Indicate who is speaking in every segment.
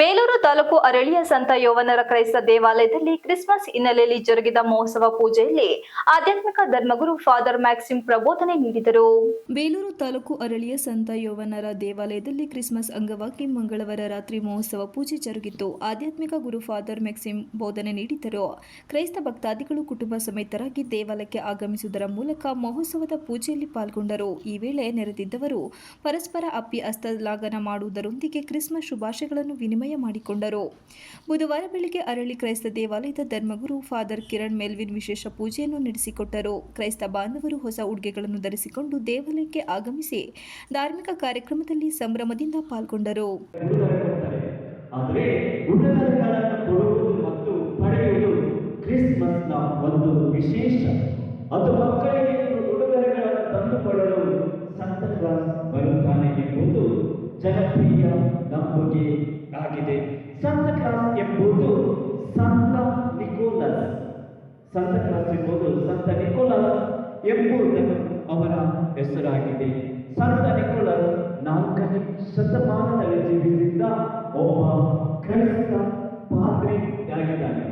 Speaker 1: ತಾಲೂಕು ಅರಳಿಯ ಸಂತ ಯೋವನರ ಕ್ರೈಸ್ತ ದೇವಾಲಯದಲ್ಲಿ ಕ್ರಿಸ್ಮಸ್ ಹಿನ್ನೆಲೆಯಲ್ಲಿ ಜರುಗಿದ ಮಹೋತ್ಸವ ಪೂಜೆಯಲ್ಲಿ ಆಧ್ಯಾತ್ಮಿಕ ಧರ್ಮಗುರು ಫಾದರ್ ಮ್ಯಾಕ್ಸಿಮ್ ಪ್ರಬೋಧನೆ ನೀಡಿದರು. ಬೇಲೂರು ತಾಲೂಕು ಅರಳಿಯ ಸಂತ ಯೋವನರ ದೇವಾಲಯದಲ್ಲಿ ಕ್ರಿಸ್ಮಸ್ ಅಂಗವಾಗಿ ಮಂಗಳವಾರ ರಾತ್ರಿ ಮಹೋತ್ಸವ ಪೂಜೆ ಜರುಗಿತು. ಆಧ್ಯಾತ್ಮಿಕ ಗುರು ಫಾದರ್ ಮ್ಯಾಕ್ಸಿಮ್ ಬೋಧನೆ ನೀಡಿದರು. ಕ್ರೈಸ್ತ ಭಕ್ತಾದಿಗಳು ಕುಟುಂಬ ಸಮೇತರಾಗಿ ದೇವಾಲಯಕ್ಕೆ ಆಗಮಿಸುವುದರ ಮೂಲಕ ಮಹೋತ್ಸವದ ಪೂಜೆಯಲ್ಲಿ ಪಾಲ್ಗೊಂಡರು. ಈ ವೇಳೆ ನೆರೆದಿದ್ದವರು ಪರಸ್ಪರ ಅಪ್ಪಿ ಹಸ್ತಲಾಗನ ಮಾಡುವುದರೊಂದಿಗೆ ಕ್ರಿಸ್ಮಸ್ ಶುಭಾಶಯಗಳನ್ನು ವಿನಿಮಯ ಮಾಡಿಕೊಂಡರು. ಬುಧವಾರ ಬೆಳಗ್ಗೆ ಅರಳಿ ಕ್ರೈಸ್ತ ದೇವಾಲಯದ ಧರ್ಮಗುರು ಫಾದರ್ ಕಿರಣ್ ಮೆಲ್ವಿನ್ ವಿಶೇಷ ಪೂಜೆಯನ್ನು ನಡೆಸಿಕೊಟ್ಟರು. ಕ್ರೈಸ್ತ ಬಾಂಧವರು ಹೊಸ ಉಡುಗೆಗಳನ್ನು ಧರಿಸಿಕೊಂಡು ದೇವಾಲಯಕ್ಕೆ ಆಗಮಿಸಿ ಧಾರ್ಮಿಕ ಕಾರ್ಯಕ್ರಮದಲ್ಲಿ ಸಂಭ್ರಮದಿಂದ ಪಾಲ್ಗೊಂಡರು.
Speaker 2: ಒಂದು ವಿಶೇಷ. ಅದು ಮಕ್ಕಳಿಗೆ ಉಡುಗೊರೆಗಳನ್ನು ತಂದುಕೊಳ್ಳಲು ಸಂತ ಕ್ಲಾಸ್ ಬರುತ್ತಾನೆ ಎಂಬುದು ಜನಪ್ರಿಯ ನಂಬಿಕೆ ಆಗಿದೆ. ಸಂತ ಕ್ಲಾಸ್ ಎಂಬುದು ಸಂತ ನಿಕೋಲಸ್ ಸಂತ ಕ್ಲಾಸ್ ಎಂಬುದು ಸಂತ ನಿಕೋಲಸ್ ಎಂಬುದನ್ನು ಅವರ ಹೆಸರಾಗಿದೆ. ಸಂತ ನಿಕೋಲಸ್ ನಾಲ್ಕನೇ ಶತಮಾನದಲ್ಲಿ ಜೀವಿಸಿದ್ದ ಒಬ್ಬ ಕ್ರೈಸ್ತ ಪಾದ್ರಿಯಾಗಿದ್ದಾನೆ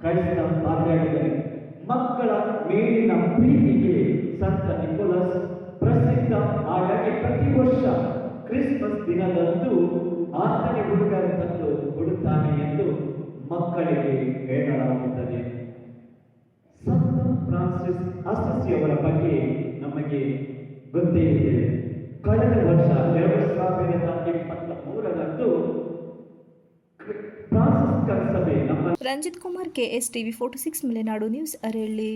Speaker 2: ಕ್ರೈಸ್ತ ಪಾದ್ರಿಯಾಗಿದ್ದಾನೆ ಮಕ್ಕಳ ಮೇಲಿನ ಪ್ರೀತಿಗೆ ಸಂತ ನಿಕೋಲಸ್ ಕ್ರಿಸ್ಮಸ್ ದಿನದಂದು ಆತನ ಹುಡುಗರ ತಂದು ಕೊಡುತ್ತಾನೆ ಎಂದು ಮಕ್ಕಳಿಗೆ ಹೇಳಲಾಗುತ್ತದೆ. ಸಂತ ಫ್ರಾನ್ಸಿಸ್ ಅಸಸ್ಯವರ ಬಗ್ಗೆ ನಮಗೆ ಗೊತ್ತೇ ಇದೆ. ಕಳೆದ ವರ್ಷ ಎರಡು ಸಾವಿರದ ಇಪ್ಪತ್ತ ಮೂರರಂದು ಸಭೆ ನಮ್ಮ
Speaker 1: Ranjith Kumar, KS TV forty six, Malenadu news, Aralli.